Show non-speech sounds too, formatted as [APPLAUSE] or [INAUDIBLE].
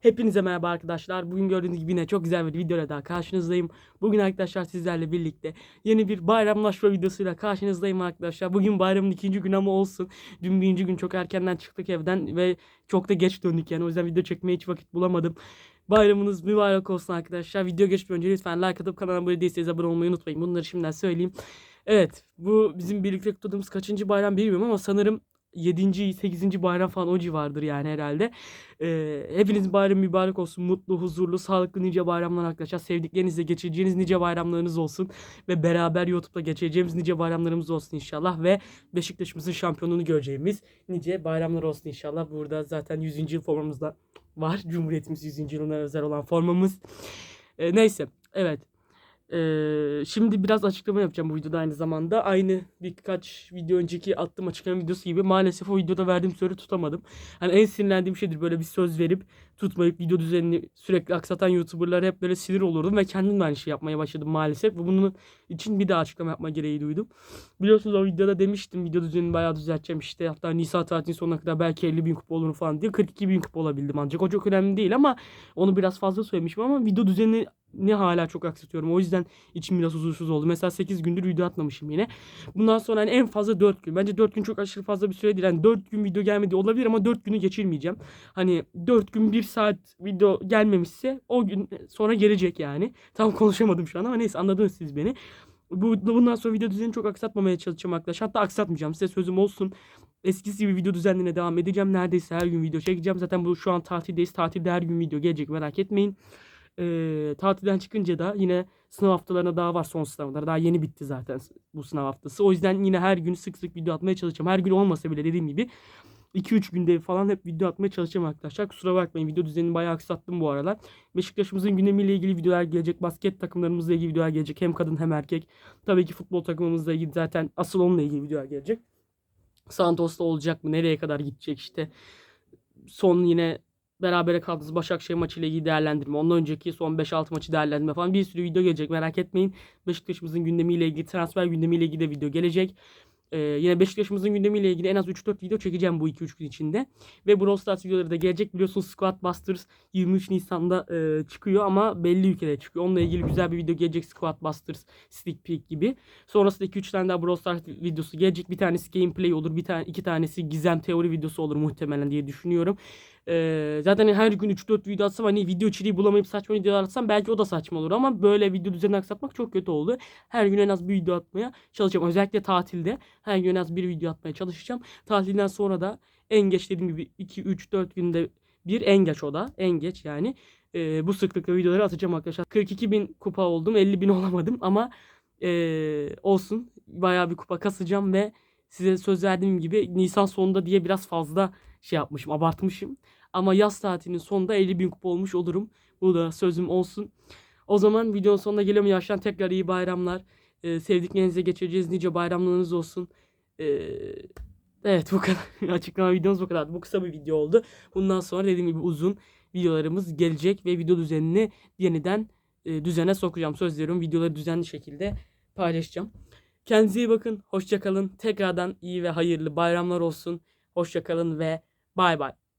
Hepinize merhaba arkadaşlar. Bugün gördüğünüz gibi yine çok güzel bir videoyla daha karşınızdayım. Bugün arkadaşlar sizlerle birlikte yeni bir bayramlaşma videosuyla karşınızdayım arkadaşlar. Bugün bayramın ikinci günü ama olsun. Dün birinci gün çok erkenden çıktık evden ve çok da geç döndük yani. O yüzden video çekmeye hiç vakit bulamadım. Bayramınız mübarek olsun arkadaşlar. Video geçmeden önce lütfen like atıp kanala abone değilseniz abone olmayı unutmayın. Bunları şimdiden söyleyeyim. Evet bu bizim birlikte kutladığımız kaçıncı bayram bilmiyorum ama sanırım 7. 8. bayram falan o civardır yani herhalde. Ee, hepinizin bayramı mübarek olsun. Mutlu, huzurlu, sağlıklı nice bayramlar arkadaşlar. Sevdiklerinizle geçireceğiniz nice bayramlarınız olsun. Ve beraber YouTube'da geçireceğimiz nice bayramlarımız olsun inşallah. Ve Beşiktaş'ımızın şampiyonluğunu göreceğimiz nice bayramlar olsun inşallah. Burada zaten 100. yıl formamız da var. Cumhuriyetimiz 100. yılına özel olan formamız. Ee, neyse. Evet. Ee, şimdi biraz açıklama yapacağım bu videoda aynı zamanda. Aynı birkaç video önceki attığım açıklama videosu gibi maalesef o videoda verdiğim sözü tutamadım. Hani en sinirlendiğim şeydir böyle bir söz verip tutmayıp video düzenini sürekli aksatan YouTuber'lara hep böyle sinir olurdum ve kendim de aynı şey yapmaya başladım maalesef. Ve bunun için bir daha açıklama yapma gereği duydum. Biliyorsunuz o videoda demiştim video düzenini bayağı düzelteceğim işte. Hatta Nisan tatilinin sonuna kadar belki 50 bin kupa olur falan diye 42 bin kupa olabildim ancak. O çok önemli değil ama onu biraz fazla söylemişim ama video düzenini ne hala çok aksatıyorum. O yüzden içim biraz huzursuz oldu. Mesela 8 gündür video atmamışım yine. Bundan sonra hani en fazla 4 gün. Bence 4 gün çok aşırı fazla bir süre değil. Yani 4 gün video gelmedi olabilir ama 4 günü geçirmeyeceğim. Hani 4 gün 1 saat video gelmemişse o gün sonra gelecek yani. Tam [LAUGHS] konuşamadım şu an ama neyse anladınız siz beni. Bu, bundan sonra video düzenini çok aksatmamaya çalışacağım arkadaşlar. Hatta aksatmayacağım. Size sözüm olsun. Eskisi gibi video düzenine devam edeceğim. Neredeyse her gün video çekeceğim. Zaten bu şu an tatildeyiz. Tatilde her gün video gelecek merak etmeyin e, tatilden çıkınca da yine sınav haftalarına daha var son sınavlar. Daha yeni bitti zaten bu sınav haftası. O yüzden yine her gün sık sık video atmaya çalışacağım. Her gün olmasa bile dediğim gibi 2-3 günde falan hep video atmaya çalışacağım arkadaşlar. Kusura bakmayın video düzenini bayağı aksattım bu aralar. Beşiktaş'ımızın gündemiyle ilgili videolar gelecek. Basket takımlarımızla ilgili videolar gelecek. Hem kadın hem erkek. Tabii ki futbol takımımızla ilgili zaten asıl onunla ilgili videolar gelecek. Santos'ta olacak mı? Nereye kadar gidecek işte. Son yine berabere kaldığımız Başakşehir maçıyla ilgili değerlendirme. Ondan önceki son 5-6 maçı değerlendirme falan bir sürü video gelecek merak etmeyin. Beşiktaş'ımızın gündemiyle ilgili transfer gündemiyle ilgili de video gelecek. Ee, yine Beşiktaş'ımızın gündemiyle ilgili en az 3-4 video çekeceğim bu 2-3 gün içinde. Ve Brawl Stars videoları da gelecek. Biliyorsunuz Squad Busters 23 Nisan'da e, çıkıyor ama belli ülkelere çıkıyor. Onunla ilgili güzel bir video gelecek Squad Busters Sneak Peek gibi. Sonrasında 2-3 tane daha Brawl Stars videosu gelecek. Bir tanesi gameplay olur. Bir tane iki tanesi gizem teori videosu olur muhtemelen diye düşünüyorum. Ee, zaten her gün 3-4 video atsam hani video içeriği bulamayıp saçma videolar atsam belki o da saçma olur ama böyle video düzenini aksatmak çok kötü oldu. Her gün en az bir video atmaya çalışacağım. Özellikle tatilde her gün en az bir video atmaya çalışacağım. Tatilden sonra da en geç dediğim gibi 2-3-4 günde bir en geç o da. En geç yani. Ee, bu sıklıkla videoları atacağım arkadaşlar. 42 bin kupa oldum. 50 bin olamadım ama ee, olsun. Bayağı bir kupa kasacağım ve size söz verdiğim gibi Nisan sonunda diye biraz fazla şey yapmışım, abartmışım. Ama yaz tatilinin sonunda 50 bin kupa olmuş olurum. Bu da sözüm olsun. O zaman videonun sonuna geliyorum. Yaştan tekrar iyi bayramlar. Ee, sevdiklerinize geçireceğiz nice bayramlarınız olsun. Ee, evet bu kadar. [LAUGHS] Açıklama videomuz bu kadar. Bu kısa bir video oldu. Bundan sonra dediğim gibi uzun videolarımız gelecek ve video düzenini yeniden e, düzene sokacağım. Söz veriyorum videoları düzenli şekilde paylaşacağım. Kendinize iyi bakın. Hoşçakalın. Tekrardan iyi ve hayırlı bayramlar olsun. Hoşçakalın ve bay bay.